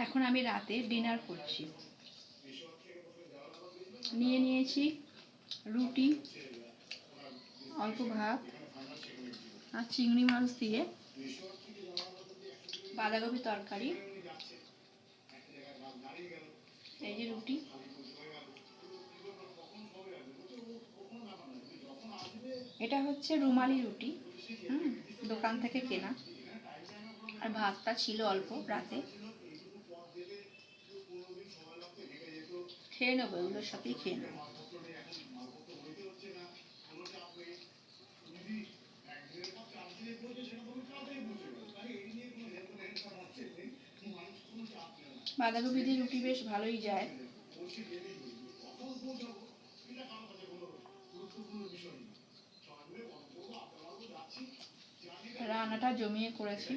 এখন আমি রাতে ডিনার করছি। নিয়ে নিয়েছি রুটি, অল্প ভাত আর চিংড়ি মাছ দিয়ে বাঁধাকপি তরকারি। এই যে রুটি। এটা হচ্ছে রুমালি রুটি, হুম, দোকান থেকে কেনা। আর ভাতটা ছিল অল্প রাতে। খেয়ে নেব এগুলোর সাথেই খেয়ে নেব। বাঁধাকপি দিয়ে রুটি বেশ ভালোই যায়। রান্নাটা জমিয়ে করেছি।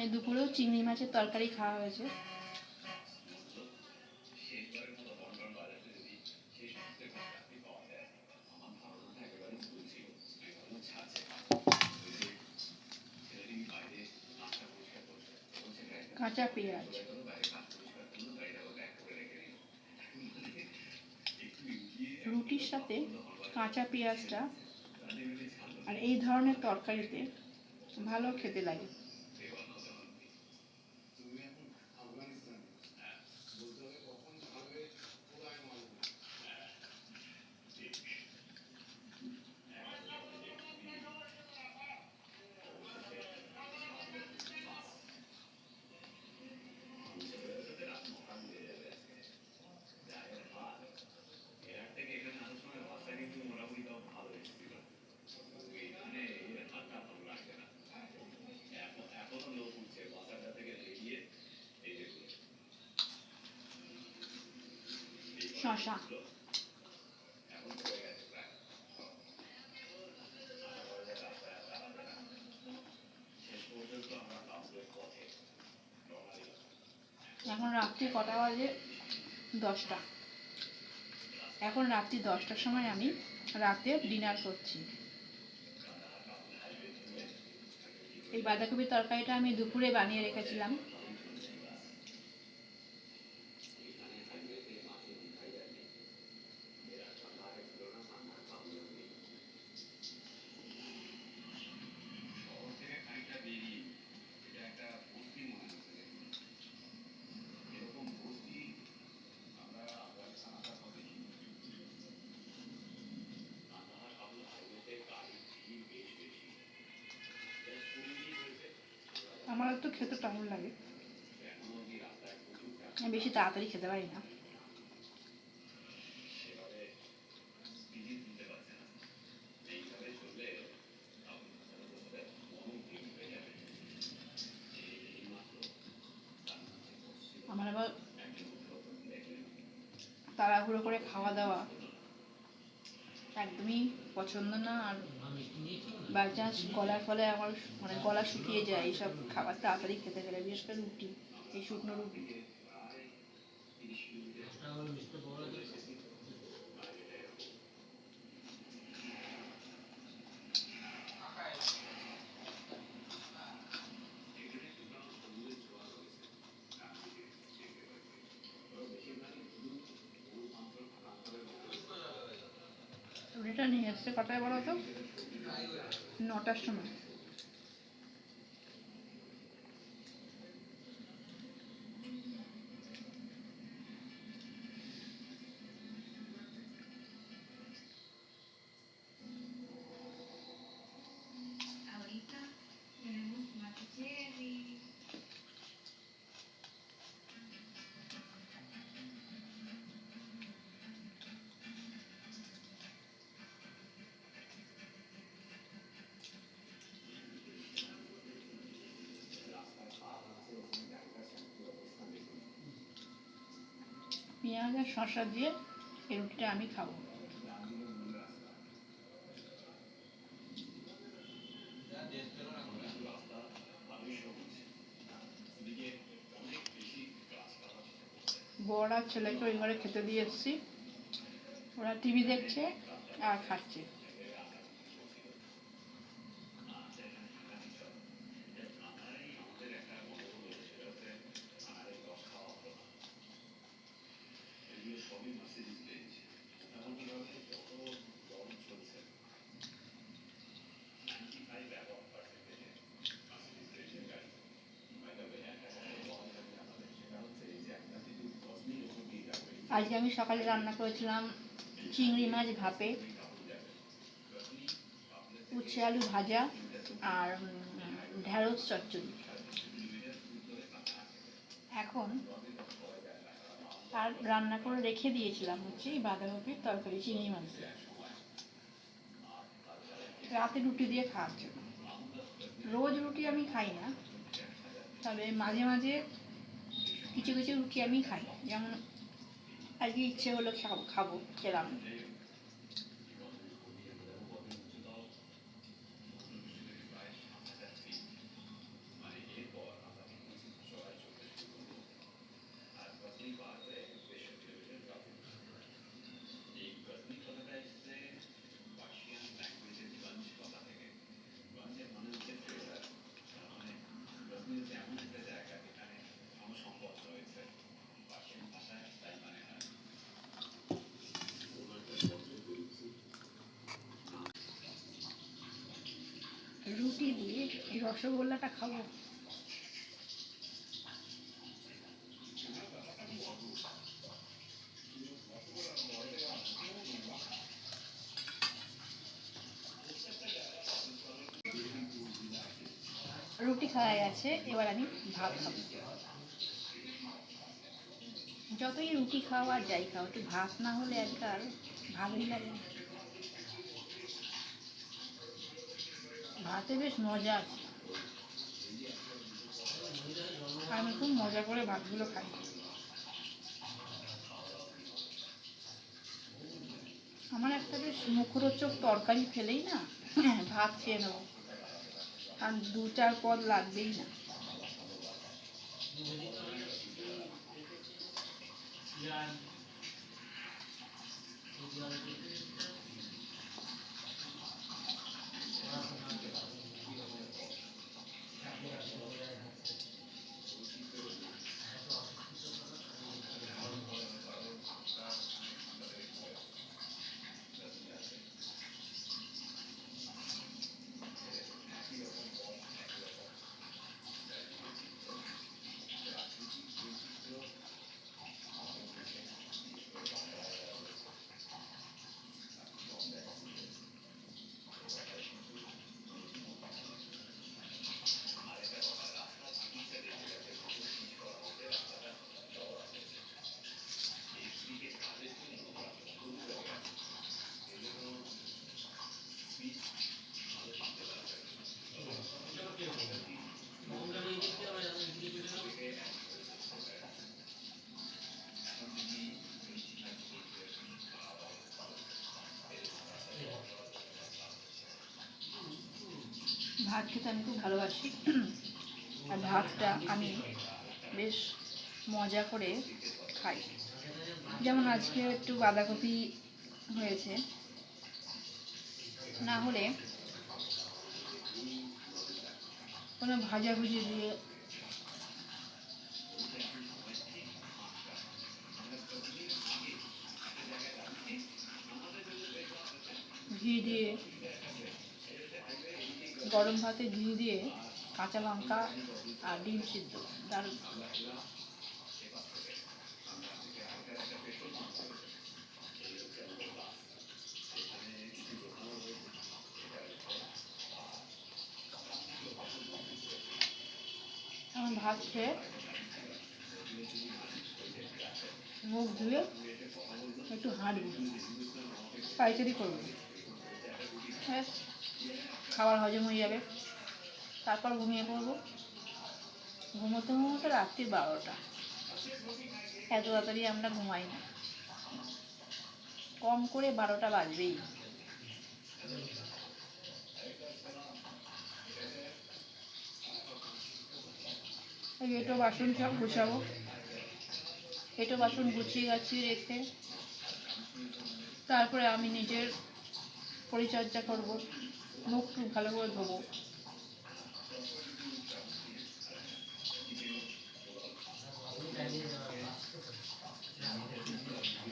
এই দুপুরেও চিংড়ি মাছের তরকারি খাওয়া হয়েছে। কাঁচা পেঁয়াজ। রুটির সাথে কাঁচা পেঁয়াজটা আর এই ধরনের তরকারিতে ভালো খেতে লাগে। শশা এখন রাত্রি কটা বাজে? দশটা। এখন রাত্রি দশটার সময় আমি রাতে ডিনার করছি। এই বাঁধাকপির তরকারিটা আমি দুপুরে বানিয়ে রেখেছিলাম। আমার তো খেতে টাইম লাগে। বেশি তাড়াতাড়ি খেতে পারি না। আমার আবার তাড়াহুড়ো করে খাওয়া দাওয়া। একদমই পছন্দ না, আর বাই চান্স গলার ফলে আমার মানে গলা শুকিয়ে যায়, এইসব খাবার তাড়াতাড়ি খেতে গেলে, বিশেষ করে রুটি, এই শুকনো রুটি রুটিটা নিয়ে এসছে কটায় বলো তো? নটার সময়। পেঁয়াজ আর শসা দিয়ে এই রুটিটা আমি খাব। বড় ছেলেকে ওই ঘরে খেতে দিয়ে এসেছি। ওরা টিভি দেখছে আর খাচ্ছে। আজকে আমি সকালে রান্না করেছিলাম চিংড়ি মাছ ভাপে উচ্ছে আলু ভাজা আর উম, ঢ্যাঁড়স চচ্চড়ি। এখন আর রান্না করে রেখে দিয়েছিলাম হচ্ছে এই বাঁধাকপির তরকারি চিংড়ি মাছ। রাতে রুটি দিয়ে খাওয়ার জন্য। রোজ রুটি আমি খাই না তবে মাঝে মাঝে কিছু কিছু রুটি আমি খাই। যেমন আজকে ইচ্ছে হলো খাব খেলাম রুটি দিয়ে এই রসগোল্লাটা খাব। রুটি খাওয়া গেছে এবার আমি ভাত খাব। যতই রুটি খাও আর যাই খাও, একটু ভাত না হলে একবার ভালোই লাগে ভাতে বেশ মজা আছে। আমি খুব মজা করে ভাতগুলো খাই। আমার একটা বেশ মুখরোচক তরকারি ফেলেই না ভাত খেয়ে নেব। আর দু চার পদ লাগবেই না। ভাত খেতে আমি খুব ভালোবাসি। আর ভাতটা আমি বেশ মজা করে খাই। যেমন আজকে একটু বাঁধাকপি হয়েছে। না হলে কোনো ভাজাভুজি দিয়ে ঘি দিয়ে গরম ভাতে ঘি দিয়ে কাঁচা লঙ্কা আর ডিম সিদ্ধ। আমি ভাত খেয়ে মুখ ধুয়ে একটু হাঁটবো। পাইচারি করব। ব্যাস খাবার হজম হয়ে যাবে। তারপর ঘুমিয়ে পড়ব। ঘুমোতে ঘুমোতে রাত্রি বারোটা। এত তাড়াতাড়ি আমরা ঘুমাই না। কম করে বারোটা বাজবেই। এটো বাসন সব গুছাবো। এটো বাসন গুছিয়ে গাছিয়ে রেখে তারপরে আমি নিজের পরিচর্যা করব। মুখ টুক ভালো করে ধোবো।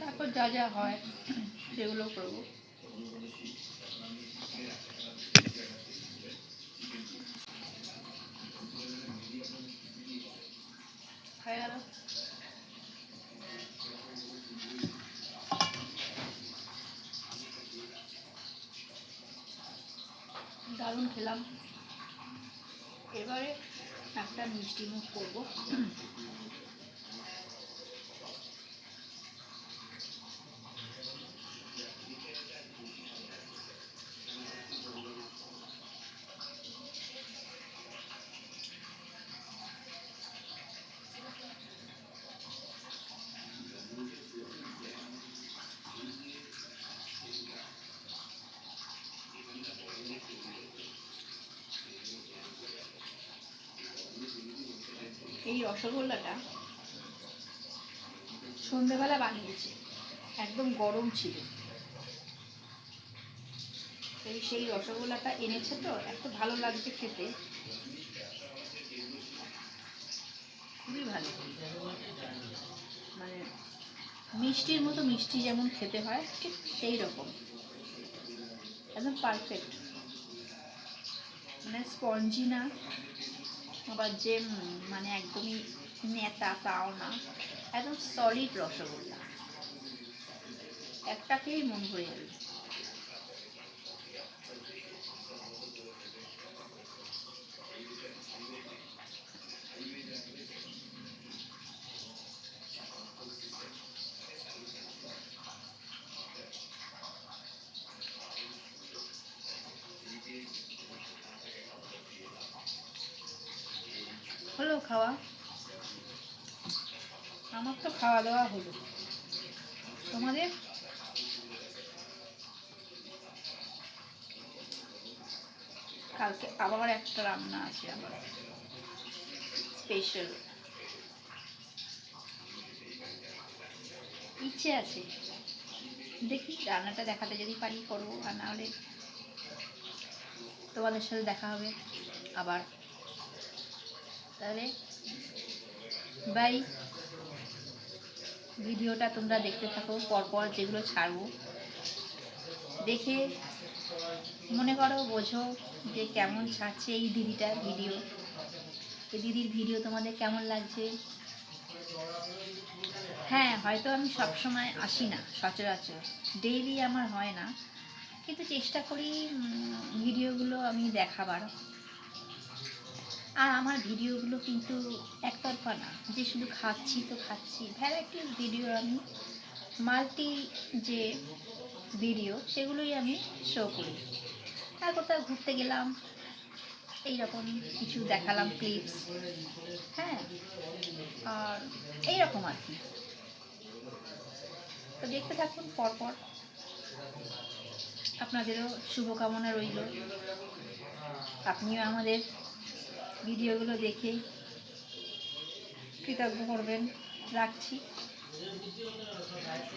তারপর যা যা হয় সেগুলো করব। মিষ্টি মুখ করব। এই রসগোল্লাটা সন্ধেবেলা বানিয়েছে। একদম গরম ছিল। এই সেই রসগোল্লাটা এনেছে তো, এত ভালো লাগছে খেতে। খুবই ভালো। মানে মিষ্টির মতো মিষ্টি যেমন খেতে হয়, ঠিক সেই রকম। একদম পারফেক্ট মানে স্পঞ্জি না। আবার যে মানে একদমই নেতা তাও না একদম সলিড রসগোল্লা। একটাকেই মন ভরে যাবে হলো খাওয়া? আমার তো খাওয়া দাওয়া হলো। তোমাদের? কালকে আবার একটা রান্না আছে আমার। স্পেশাল ইচ্ছে আছে। দেখি, রান্নাটা দেখাতে যদি পারি করব, আর না হলে তোমাদের সাথে দেখা হবে আবার। তাহলে বাই। ভিডিওটা তোমরা দেখতে থাকো, পরপর যেগুলো ছাড়বো। দেখে মনে করো, বোঝো যে কেমন ছাড়ছে এই দিদিটার ভিডিও। এই দিদির ভিডিও তোমাদের কেমন লাগছে? হ্যাঁ হয়তো আমি সব সময় আসি না, সচরাচর। ডেইলি আমার হয় না। কিন্তু চেষ্টা করি ভিডিওগুলো আমি দেখাবার। আর আমার ভিডিওগুলো কিন্তু একতরফা না। যে শুধু খাচ্ছি তো খাচ্ছি। ভ্যারাইটিস ভিডিও আমি, মাল্টি যে ভিডিও, সেগুলোই আমি শো করি। আর কোথাও ঘুরতে গেলাম, এইরকম কিছু দেখালাম ক্লিপস হ্যাঁ আর এইরকম আর কি। তো দেখতে থাকুন পরপর। আপনাদেরও শুভকামনা রইল। আপনিও আমাদের ভিডিওগুলো দেখে কৃতজ্ঞ করবেন। রাখছি।